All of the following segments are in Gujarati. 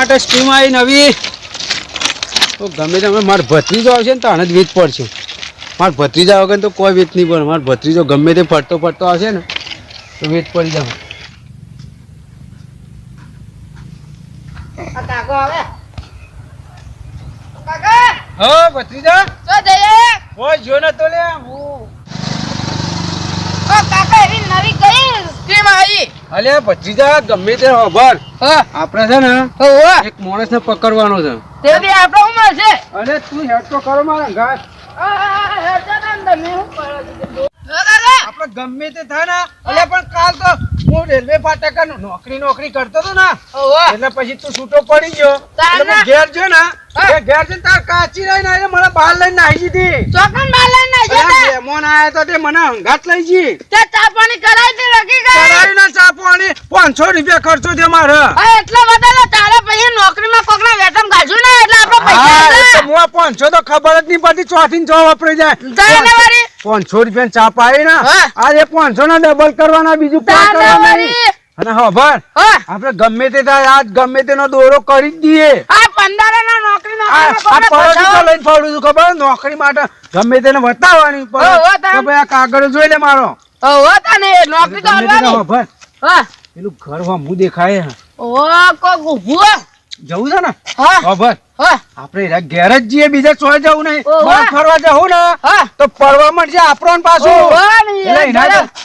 માટે સ્ટીમ આવી નવી. તો ગમે તમે મારા ભત્રીજો આવશે ને તો આને જ વીજ પડશે. મારા ભત્રીજા વગર તો કોઈ વીજ નહીં પડે. મારો ભત્રીજો ગમે તે ફરતો ફરતો આવશે ને તો વીજ પડી જાવ ભત્રીજા? જો ને તો લે હું ઓ કાકા એવી નવી કઈ સ્કીમ આવી અલે ભત્રીજા ગમે તે ખબર હા. આપણે છે ને એક માણસ ને પકડવાનો છે. તે બી આપણો ઉમર છે. અરે તું હેડ તો કરો મારા ઘાસ. આપણે ગમે તે થાય ને અલે પણ કાલ તો હું રેલવે ફાટક નોકરી નોકરી કરતો હતો ને એટલે પછી તું છૂટો પડી ગયો. ઘેર જો ને ઘેર જઈને તાર કાચી રહી ને મને બહાર લઈને નાહી દીધી. અરે મહેમાન આયા તો તે મને હંગાત લઈ જી ચા પાણી કરાવી તે કરાવી ચા પાણી પાંચસો રૂપિયા ખર્ચો છે મારે. એટલા બધા ને તારે પછી નોકરીમાં કોકના વેતન કાઢશું ને એટલે આપણે પૈસા હું પાંચસો તો ખબર જ નહીં પડતી ચોથી ને ચો વાપરી જાય ને. પાંચસો રૂપિયા ચા પાડી ને આજે પાંચસો ના ડબલ કરવાના બીજું કોઈ કરવાના અને ખબર આપણે ગમે તે થાય આજ ગમે તેનો દોરો કરી જ દઈએ. આ નોકરી પરોઠી તો ફસાવો. લઈને ફરું છું ખબર? નોકરી માટે ગમે તેને બતાવવાની આ કાગળ જોઈ લે મારો. નોકરી. ખબર હા. પેલું ઘર હું દેખાય હે. ઓહો, કોક ઊભું. જવું છે ને? હા, ખબર આપણે એના ઘેર જ જઈએ બીજા ચોય જવું નહીં. બહાર ફરવા જવું ને. તો પડવા મળશે આપણો ને પાછું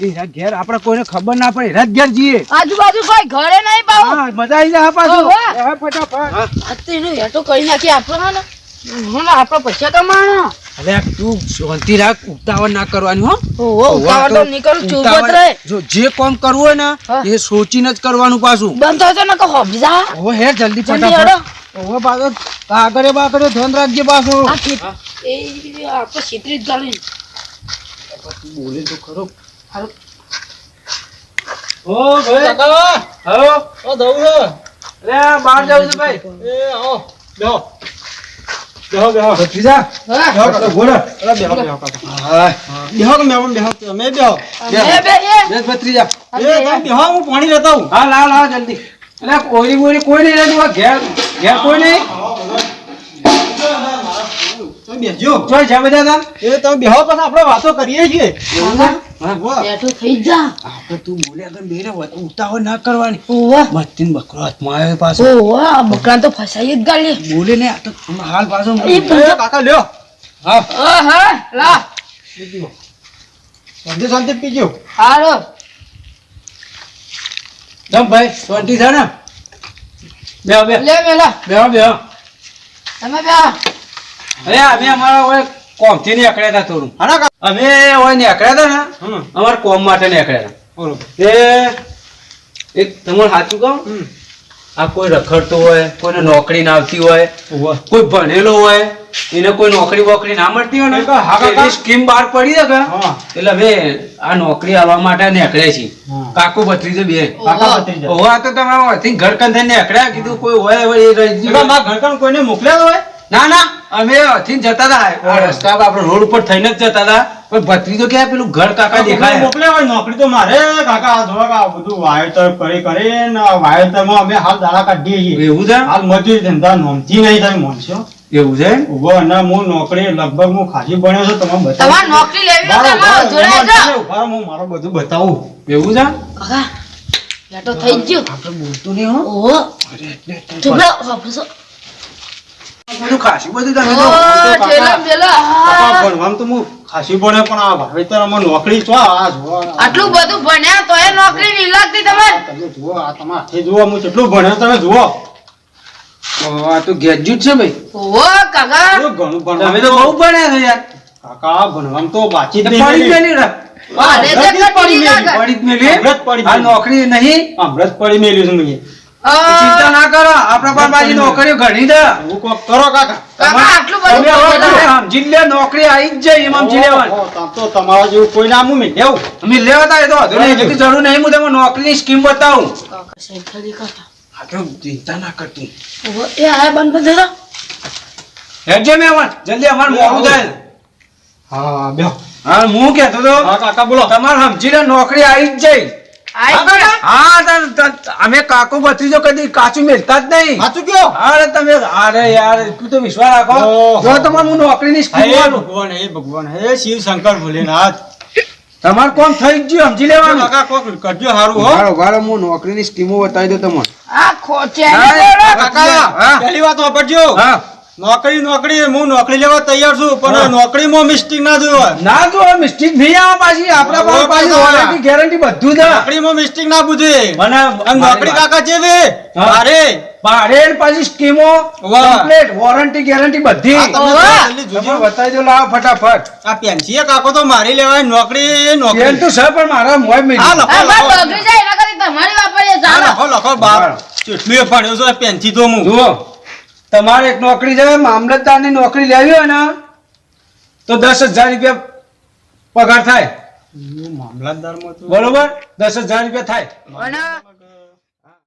એના ઘેર આપણે કોઈને ખબર ના પડે. એના ઘેર જઈએ. આજુબાજુ કોઈ ઘરે નહીં. હા મજા આવી જાય પાછું. ફટાફટ. આ તો એનું હેઠું કરી નાખી આપણો ને? હું આપણો પૈસા કમાવાનો અરે તું શાંતિ રાખ ઉતાવળ ના કરવાની હો. ઉતાવળ તો નહીં કરું ચૂપ રહે જો જે કામ કરવું હોય ને એ સોચીને જ કરવાનું પાછું. બંધ થશે ને કહો જા. ઓહો હે જલ્દી ફટાફટ. ઓ પાછો આગળ બાગળ ધ્યાન રાખજે પાછું. એ આપણે છેતરી જ ગાળી બોલે તો ખરો. ઓ ભાઈ. હાલો. ઓ દઉં અરે બહાર જાવ છું ભાઈ. એ આવો. બેહો. બેહો બેહો. ભત્રીજા હા. બેહો કાકા, ઘોડા. અરે બેહો બેહો કાકા. હા. બેહો કે મેં બેહો તમે બેહો? બે ભત્રીજા હા, એ. તમે બેહો હું પાણી લેતા આવું. હા લાવ લાવ જલ્દી. અરે કોઈની બોઈની કોઈ નહીં રહેતું ઘેર ઘેર કોઈ નહીં? બેસજો જોઈ છે બધા તા? એ તમે બેહો પછી આપણે વાતો કરીએ છીએ? હા. બેઠું થઈ જા. આપણે તું બોલે આગળ બેરે ઉતાવળ ના કરવાની. ઓહો મસ્તીન બકરો હાથમાં આવ્યો પાછો. ઓહો આ તો ફસાઈ જ ગાળી બોલે ને તો હાલ પાછો. એ કાકા લ્યો. હા. ઓહો લા. શાંતિ શાંતિ પીજો. હારો જમ ભાઈ શાંતિ છે ને? બેહો બે લે મેલા બે બે તમે બે અરે અમે અમારા ઓય કોમથી નીકળ્યા હતા થોડું. અમે ઓય નીકળ્યા હતા ને અમારા કોમ માટે નીકળ્યા હતા. એ એક તમારે સાચું કહું? આ કોઈ રખડતો હોય કોઈને નોકરી ના આવતી હોય કોઈ ભણેલો હોય એને કોઈ નોકરી વોકરી ના મળતી હોય ને સ્કીમ બહાર પડી કે? એટલે હવે આ નોકરી આવવા માટે નીકળે છે કાકો ભત્રીજો બે. હોવા તો તમે અહીંથી ઘર કંઈ થઈને નીકળ્યા કીધું કોઈ હોય એ ઘરકામ કોઈને મોકલ્યા હોય? ના ના. અમે અહીંથી જતા હતા. આ રસ્તા આપણે રોડ ઉપર થઈને જ જતા હતા. પણ ભત્રીજો ક્યાં પેલું ઘર કાકા દેખાય. મોકલ્યા હોય નોકરી તો મારે. કાકા આ જોવા કે આ બધું વાવેતર કરી કરીને વાવેતરમાં અમે હાલ દાડા કાઢીએ છીએ. એવું છે? હાલ મજૂરી ધંધા નોમતી નહીં તમે માનશો એવું છે ઊભો અને હું નોકરી લગભગ હું ખાસી ભણ્યો છું તમે બતાવો. તમારે નોકરી લેવી તો. ઊભા હું મારો બધું બતાવું. એવું છે? કાકા લેટો થઈ ગયો. આપણે બોલતું નહીં હો. ઓહો. અરે એટલે તો ચૂપ રહો. બધું ખાસી બધું તમે તો. ભણવામાં તો હું ખાસી ભણે પણ આ વાવેતરમાં નોકરી છો આ જુઓ આટલું બધું ભણ્યા તોય નોકરી નહીં લાગતી તમે તમે જુઓ આ તમે હાથે જુઓ હું કેટલું ભણ્યો તમે જુઓ. આ તો ગ્રેજ્યુએટ છે ભાઈ. ઓ કાકા. ઘણું તમે તો બહુ ભણ્યા છો યાર. કાકા ભણવામ તો બાકી જ નહીં પડી જ મેલી. જ પડી મેલી. પડી જ મેલી. પડી આ નોકરી નહીં. અમૃત પડી મેલ્યું છું ચિંતા ના કરો આપણા બાજી નોકરીઓ ઘણી છે. હું કોક કરો કાકા. આટલું બધું નોકરી આવી જ જાય એમ સમજી લેવાનું ઓહો, તમ તો તમારા જેવું કોઈ નામ હું લેવું. અમે તા એ તો વાંધો જરૂર નહીં હું તમને નોકરીની સ્કીમ બતાવું. ચિંતા ના કરતી? એ આ બંધ બંધ હેડજે મેં જલ્દી અમાર મોડું થાય હા બે હા હું કહેતો તો કાકા બોલો. તમારે સમજી લે નોકરી આવી જ જાય. અમે કાકો ભત્રીજો કદી કાચું મેલતા જ નહીં. સાચું કયો? અરે તમે અરે યાર તું તો વિશ્વાસ રાખો. જો તમારે હું નોકરીની હે ભગવાન હે ભગવાન. હે શિવ શંકર ભોલેનાથ. તમારે કોમ થઈ ગયો સમજી લેવાનું. કાકા કોક કરજો હારું હો. વારો વારો હું નોકરીની સ્કીમો બતાવી દઉં તમને. આ ખોચે. કાકા પહેલી વાત વાપરજો. હા. નોકરી નોકરી હું નોકરી લેવા તૈયાર છું. પણ નોકરીમાં મિસ્ટેક ના જોયો ના જો મિસ્ટેક નહીં આવે પાછી. આપણા પાસે વોરંટી ગેરંટી બધું. છે નોકરીમાં મિસ્ટેક ના બુજે. મને નોકરી કાકા છે હા. અરે ભાડે પાછી સ્કીમો કમ્પ્લીટ વોરંટી ગેરંટી બધી. તમે ઓવા. જલ્દી તમે જોજો. બતાવી દો લાવ ફટાફટ. આ પેન્સીએ કાકો તો મારી લેવાય નોકરી પેન નોકરી તો છે પણ મારા મોય હા, મેલી લખો, બાર લખો. બગડી જાય એના કરતા તમારી વાપરે ચાલો. લખો લખો બાપ. કેટલું એ છે પેન્સી તો હું. જુઓ. તમારે એક નોકરી છે મામલતદારની નોકરી લેવી હોય ને તો દસ હજાર રૂપિયા પગાર થાય. મામલતદારમાં બરોબર? દસ હજાર રૂપિયા થાય. અને